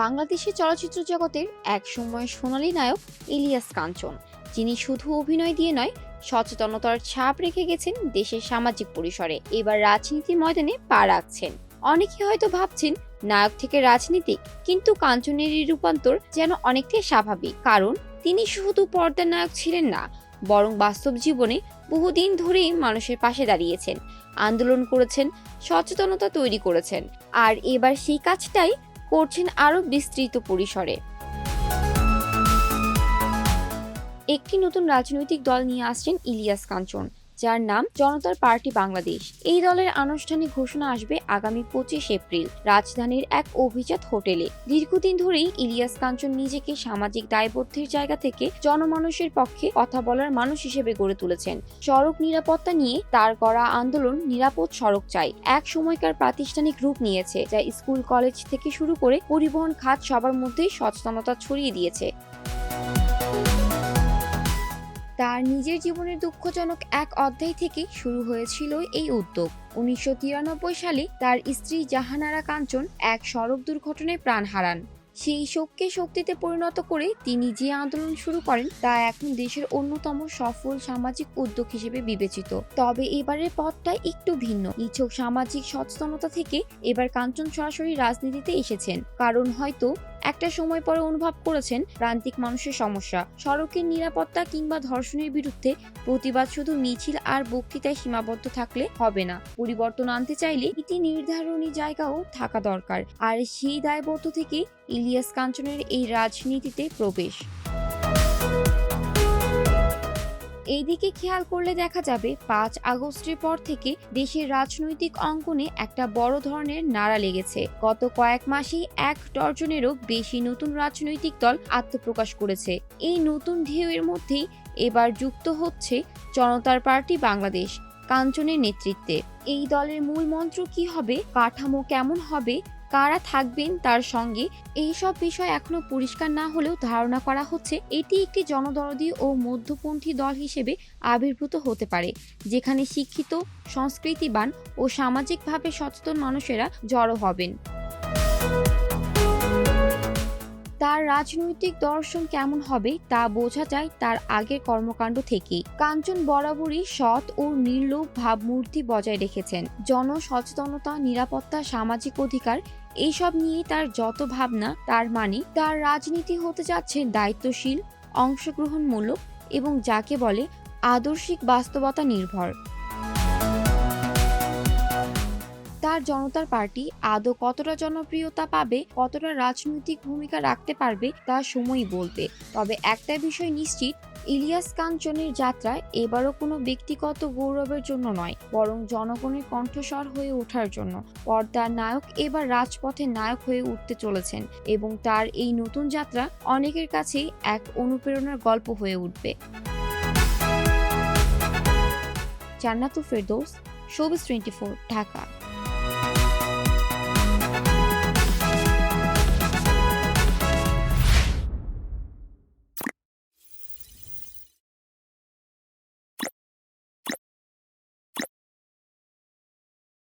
বাংলাদেশি চলচ্চিত্র জগতের এক সময় সোনালী নায়ক ইলিয়াস কাঞ্চন, যিনি শুধু অভিনয় দিয়ে নয়, সচেতনতার ছাপ রেখে গেছেন দেশের সামাজিক পরিসরে। এবার রাজনীতির ময়দানে পা রাখছেন। অনেকে হয়তো ভাবছেন, নায়ক থেকে রাজনীতি কিন্তু কাঞ্চনের এই রূপান্তর যেন অনেকটাই স্বাভাবিক। কারণ, তিনি শুধু পর্দার নায়ক ছিলেন না, বরং বাস্তব জীবনে বহুদিন ধরেই মানুষের পাশে দাঁড়িয়েছেন, আন্দোলন করেছেন, সচেতনতা তৈরি করেছেন। আর এবার সেই কাজটাই করছেন আরও বিস্তৃত পরিসরে। একটি নতুন রাজনৈতিক দল নিয়ে আসছেন ইলিয়াস কাঞ্চন। যার নাম জনতার পার্টি বাংলাদেশ। এই দলের আনুষ্ঠানিক ঘোষণা আসবে আগামী পঁচিশ এপ্রিল, রাজধানীর এক অভিজাত হোটেলে। দীর্ঘদিন ধরেই ইলিয়াস কাঞ্চন নিজেকে সামাজিক দায়বদ্ধের জায়গা থেকে জনমানুষের পক্ষে কথা বলার মানুষ হিসেবে গড়ে তুলেছেন। সড়ক নিরাপত্তা নিয়ে তার করা আন্দোলন নিরাপদ সড়ক চাই। এক সময়কার প্রাতিষ্ঠানিক রূপ নিয়েছে, যা স্কুল, কলেজ থেকে শুরু করে পরিবহন খাত সবার মধ্যেই সচেতনতা ছড়িয়ে দিয়েছে। তার নিজের জীবনের দুঃখজনক এক অধ্যায় থেকে শুরু হয়েছিল এই উদ্যোগ। উনিশশো তিরানব্বই সালে তার স্ত্রী জাহানারা কাঞ্চন এক সড়ক দুর্ঘটনায় প্রাণ হারান। সেই শোককে শক্তিতে পরিণত করে তিনি যে আন্দোলন শুরু করেন তা এখন দেশের অন্যতম সফল সামাজিক উদ্যোগ হিসেবে বিবেচিত। তবে এবারের পথটা একটু ভিন্ন। নিছক সামাজিক সচেতনতা থেকে এবার কাঞ্চন সরাসরি রাজনীতিতে এসেছেন। কারণ হয়তো একটা সময় পরে অনুভব করেছেন প্রান্তিক মানুষের সমস্যা। সড়কের নিরাপত্তা কিংবা ধর্ষণের বিরুদ্ধে প্রতিবাদ শুধু মিছিল আর বক্তৃতায় সীমাবদ্ধ থাকলে হবে না। পরিবর্তন আনতে চাইলে ইতি নির্ধারণী জায়গাও থাকা দরকার। আর সেই দায়বদ্ধ থেকে ইলিয়াস কাঞ্চনের এই রাজনীতিতে প্রবেশ। এইদিকে খেয়াল করলে দেখা যাবে পাঁচ আগস্টের পর থেকে দেশের রাজনৈতিক অঙ্গনে একটা বড় ধরনের নাড়া লেগেছে। গত কয়েক মাসেই এক ডর্জনেরও বেশি নতুন রাজনৈতিক দল আত্মপ্রকাশ করেছে। এই নতুন ঢেউয়ের মধ্যেই এবার যুক্ত হচ্ছে জনতার পার্টি বাংলাদেশ, কাঞ্চনের নেতৃত্বে। এই দলের মূল মন্ত্র কি হবে? কাঠামো কেমন হবে? কারা থাকবেন তার সঙ্গে এইসব বিষয় এখনও পরিষ্কার না হলেও ধারণা করা হচ্ছে এটি একটি জনদরদী ও মধ্যপন্থী দল হিসেবে আবির্ভূত হতে পারে, যেখানে শিক্ষিত, সংস্কৃতিবান ও সামাজিকভাবে সচেতন মানুষেরা জড়ো হবেন। তার রাজনৈতিক দর্শন কেমন হবে তা বোঝা যায় তার আগের কর্মকাণ্ড থেকেই। কাঞ্চন বরাবরই সৎ ও নির্লোভ ভাবমূর্তি বজায় রেখেছেন। জনসচেতনতা, নিরাপত্তা, সামাজিক অধিকার এইসব নিয়ে তার যত ভাবনা, তার মানে তার রাজনীতি হতে যাচ্ছে দায়িত্বশীল, অংশগ্রহণমূলক এবং যাকে বলে আদর্শিক বাস্তবতা নির্ভর। তার জনতার পার্টি আদৌ কতটা জনপ্রিয়তা পাবে, কতটা রাজনৈতিক ভূমিকা রাখতে পারবে তা সময়ই বলবে। তবে একটা বিষয় নিশ্চিত, ইলিয়াস কাঞ্চনের যাত্রা এবারও কোনো ব্যক্তিগত গৌরবের জন্য নয়, বরং জনগণের কণ্ঠস্বর হয়ে ওঠার জন্য। পর্দার নায়ক এবার রাজপথে নায়ক হয়ে উঠতে চলেছেন এবং তার এই নতুন যাত্রা অনেকের কাছেই এক অনুপ্রেরণার গল্প হয়ে উঠবে। Jannatu Ferdous showbiz twenty Dhaka.